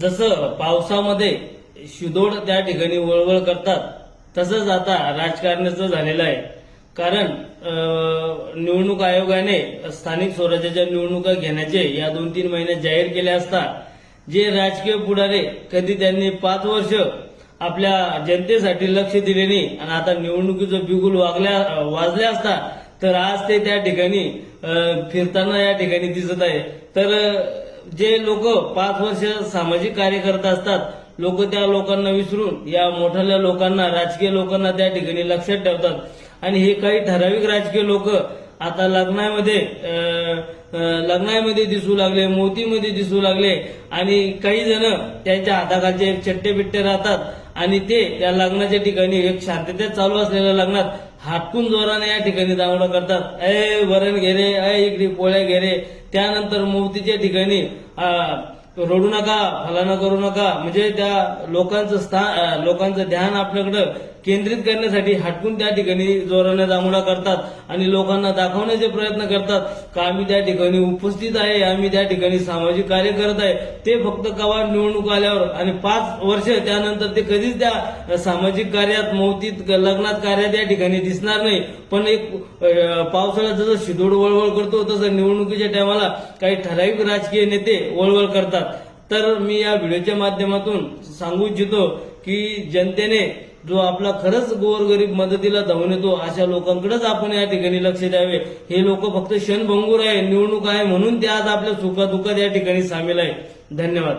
जसं पावसामध्ये शिदोड त्या ठिकाणी वळवळ करतात तसंच आता राजकारणाचं झालेलं आहे. कारण निवडणूक आयोगाने स्थानिक स्वराज्याच्या निवडणुका घेण्याचे या दोन तीन महिन्यात जाहीर केले असता जे राजकीय पुढारे कधी त्यांनी पाच वर्ष आपल्या जनतेसाठी लक्ष दिले नाही आणि आता निवडणुकीचं बिगुल वागल्या वाजले असता तर आज ते त्या ठिकाणी फिरताना या ठिकाणी दिसत आहे. तर जे लोक पाच वर्ष सामाजिक कार्य करत असतात लोक त्या लोकांना विसरून या मोठ्या लोकांना राजकीय लोकांना त्या ठिकाणी लक्षात ठेवतात. आणि हे काही ठराविक राजकीय लोक आता लग्नामध्ये लग्नामध्ये दिसू लागले मोतीमध्ये दिसू लागले आणि काही जण त्यांच्या हाताखालचे चट्टे बिट्टे राहतात आणि ते या लग्नाच्या ठिकाणी एक शांततेत चालू असलेल्या लग्नात हाटकून जोराने या ठिकाणी दांगडा करतात. अय वरण घेरे अय इकडे पोळ्या घेरे त्यानंतर मोतीच्या ठिकाणी रडू नका फलाना करू नका. म्हणजे त्या लोकांचं स्थान लोकांचं ध्यान आपल्याकडं केंद्रित करण्यासाठी हटकून त्या ठिकाणी जोराने दांगडा करतात आणि लोकांना दाखवण्याचे प्रयत्न करतात का आम्ही त्या ठिकाणी उपस्थित आहे आम्ही त्या ठिकाणी सामाजिक कार्य करत आहे. ते फक्त कवा निवडणूक आल्यावर आणि पाच वर्ष त्यानंतर ते कधीच त्या सामाजिक कार्यात मौतीत लग्नात कार्यात या ठिकाणी दिसणार नाही. पण एक पावसाळा पावसाळ्यात जसं शिदोड वळवळ करतो तसं निवडणुकीच्या टायमाला काही ठराविक राजकीय नेते वळवळ करतात. तर मी या व्हिडिओच्या माध्यमातून सांगू इच्छितो की जनतेने जो आपला खरंच गोरगरीब मदतीला धावून येतो अशा लोकांकडेच आपण या ठिकाणी लक्ष द्यावे. हे लोक फक्त क्षणभंगूर आहे निवडणूक आहे म्हणून ते आज आपल्या सुखादुखात या ठिकाणी सामील आहे. धन्यवाद.